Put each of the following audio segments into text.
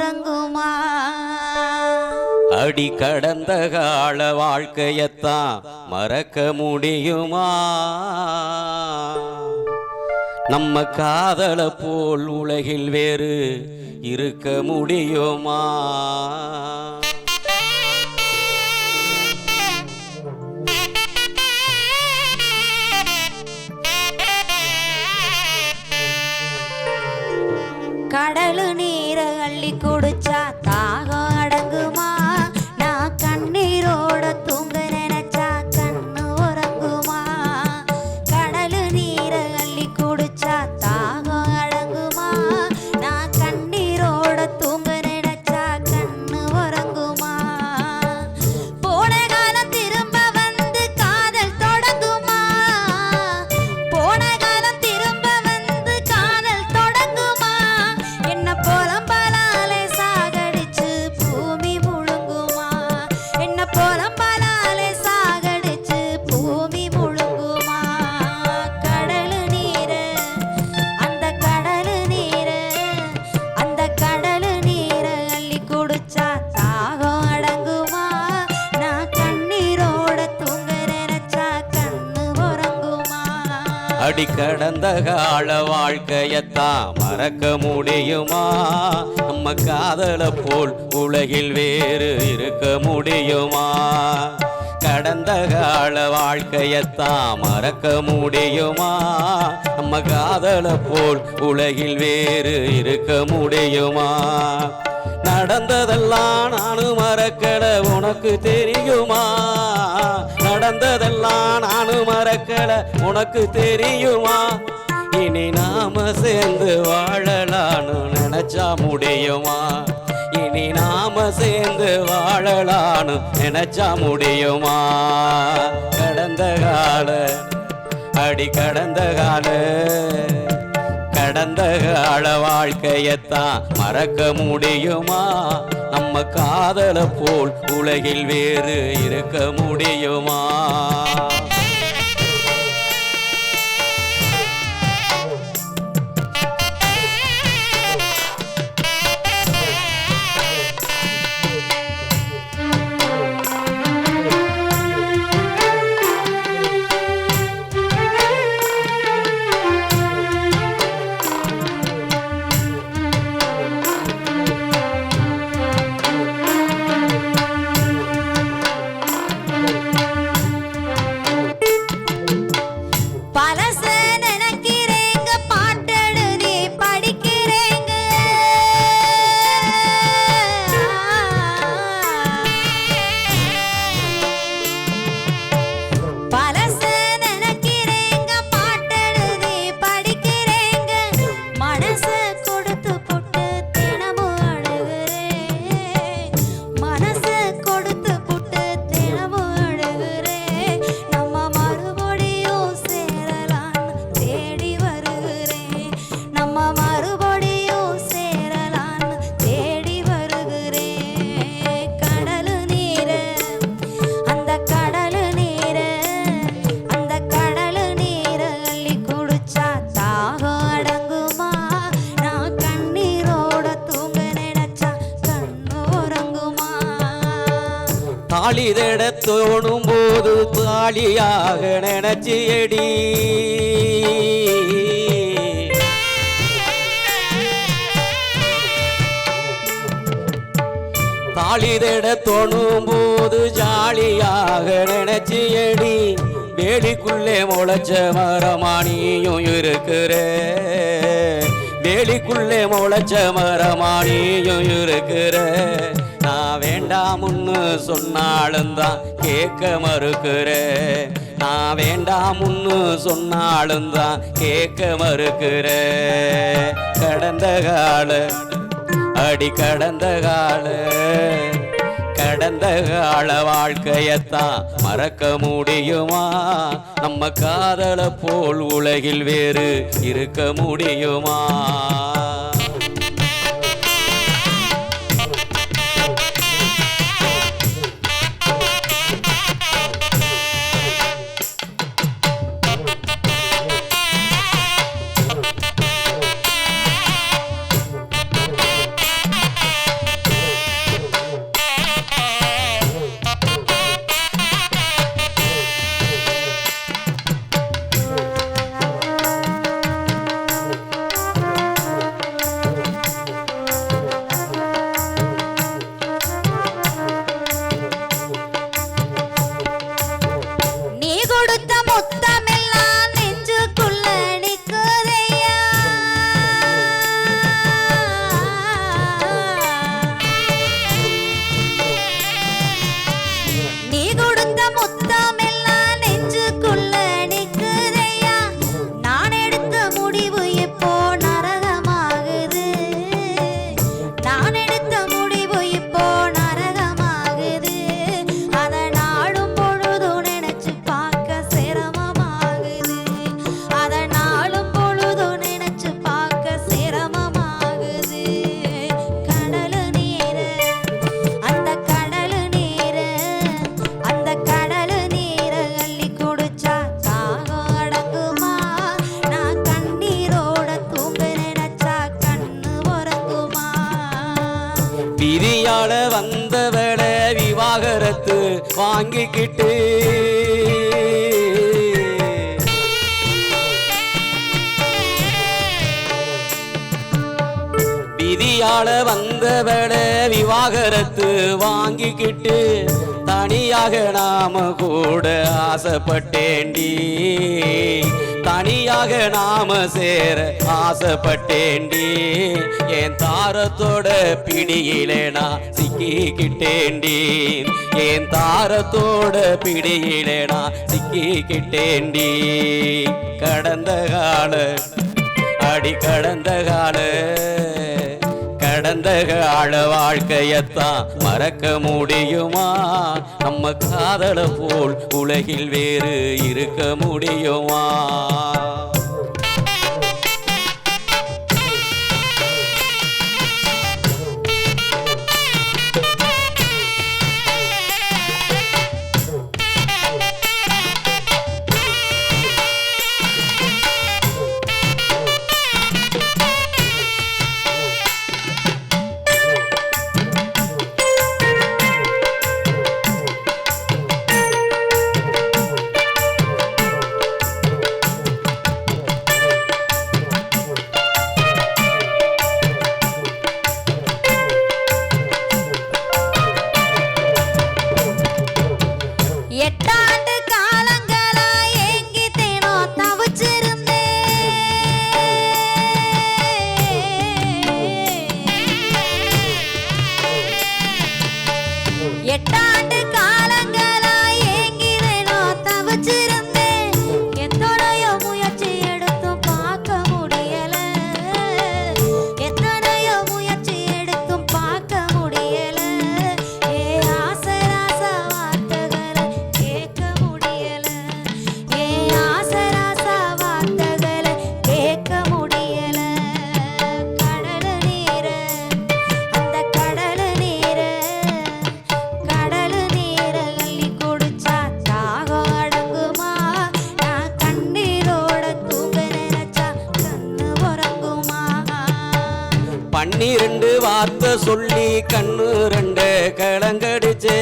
உறங்குமா? அடி கடந்த கால வாழ்க்கையத்தான் மறக்க முடியுமா? நம்ம காதல போல் உலகில் வேறு இருக்க முடியுமா? கடலு நீரை அள்ளி குடிச்சா தாகம் அடி கடந்த கால வாழ்க்கையத்தான் மறக்க முடியுமா? நம்ம காதல போல் உலகில் வேறு இருக்க முடியுமா? கடந்த கால வாழ்க்கையத்தான் மறக்க முடியுமா? நம்ம காதல போல் உலகில் வேறு இருக்க முடியுமா? நடந்ததெல்லாம் நானும் மறக்கல உனக்கு தெரியுமா? நடந்ததெல்லாம் நானும் மறக்கல. உனக்கு தெரியுமா? இனி நாம சேர்ந்து வாழலான்னு நினைச்சா முடியுமா? இனி நாம சேர்ந்து வாழலான்னு நினைச்சா முடியுமா? கடந்த கால அடி கடந்த கால. கடந்த கால வாழ்க்கையத்தான் மறக்க முடியுமா? நம்ம காதல போல் உலகில் வேறு இருக்க முடியுமா? தோணும் போது தாலியாக நினைச்சு எடி. தாலி தோணும் போது ஜாலியாக நினைச்சு எடி. வேலிக்குள்ளே முளைச்ச மரமானியும் இருக்கிற. வேலிக்குள்ளே முளைச்ச மரமானியும் இருக்கிற. நான் வேண்டாமுன்னு சொன்னாலும் தான் கேட்க மறுக்கிறேன் நான் வேண்டாமுன்னு சொன்னாலும் தான் கேட்க மறுக்கிறேன் கடந்த கால அடி கடந்த கால கடந்த கால வாழ்க்கையத்தான் மறக்க முடியுமா? நம்ம காதல போல் உலகில் வேறு இருக்க முடியுமா? வாங்கிக்கிட்டு. விதியால வந்தவள விவாகரத்து வாங்கிக்கிட்டு தனியாக நாம கூட ஆசைப்பட்டேண்டி தனியாக நாம சேர ஆசைப்பட்டேண்டி என் தாரத்தோட பிடியிலே நான் சிக்கிக்கிட்டேண்டி என் தாரத்தோட பிடியில நான் சிக்கிக்கிட்டேண்டி கடந்த கால அடி கடந்த கால கடந்த கால வாழ்க்கையத்தான் மறக்க முடியுமா? நம்ம காதல போல் உலகில் வேறு இருக்க முடியுமா? கண்ணு ரெண்டு கலங்கடிச்சே.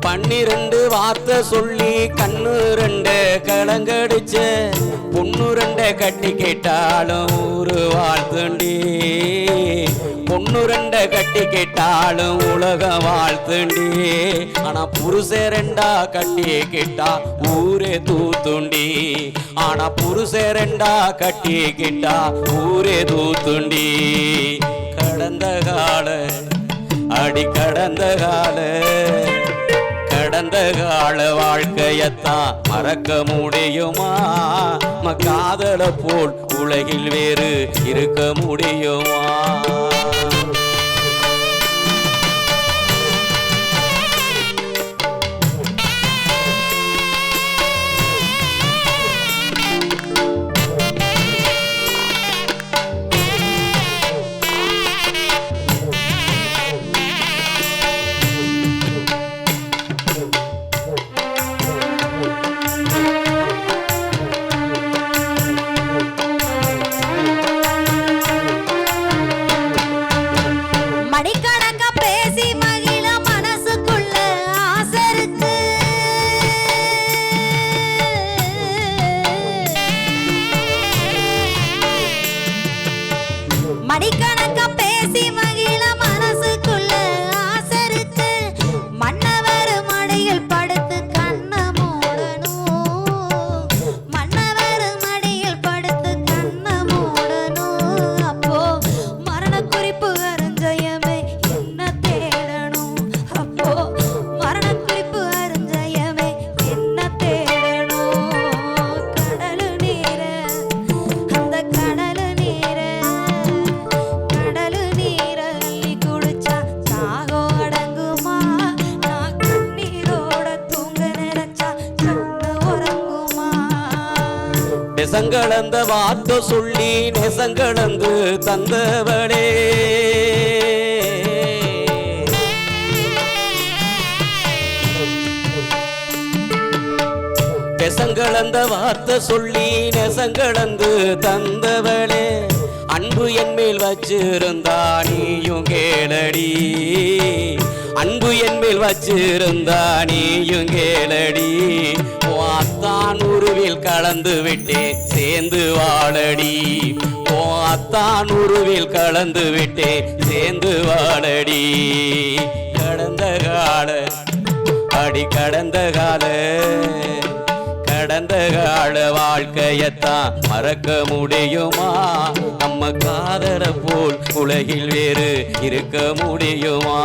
பன்னிரண்டு வார்த்தை சொல்லி கண்ணு ரெண்டு கலங்கடிச்ச. பொண்ணு ரெண்ட கட்டி கேட்டாலும் ஒரு வாழ்த்துண்டி. பொண்ணு ரெண்ட கட்டி கேட்டாலும் உலக வாழ்த்துண்டி. ஆனா புருஷ ரெண்டா கட்டி கேட்டா ஊரே தூத்துண்டி. ஆனா புருஷ ரெண்டா கட்டி கேட்டா ஊரே தூத்துண்டி. கடந்த கால அடி கடந்த கால. கடந்த கால வாழ்க்கையத்தான் மறக்க முடியுமா? காதல போல் உலகில் வேறு இருக்க முடியுமா? மணிக்கணக்கா நெசங்களந்த வார்த்தை சொல்லி நெசங்களந்து தந்தவனே. நெசங்களந்த வார்த்தை சொல்லி நெசங்களந்து தந்தவளே அன்பு என் மேல் வச்சிருந்தா நீயும் கேளடி. அன்பு என் மேல் வச்சிருந்தா நீயும் கேளடி. உருவில் கலந்து விட்டேன் சேர்ந்து வாழடி. ஓ அத்தான் உருவில் கலந்து விட்டேன் சேர்ந்து வாழடி. கடந்த கால அடி கடந்த கால கடந்த கால வாழ்க்கையத்தான் மறக்க முடியுமா? நம்ம காதல போல் உலகில் வேறு இருக்க முடியுமா?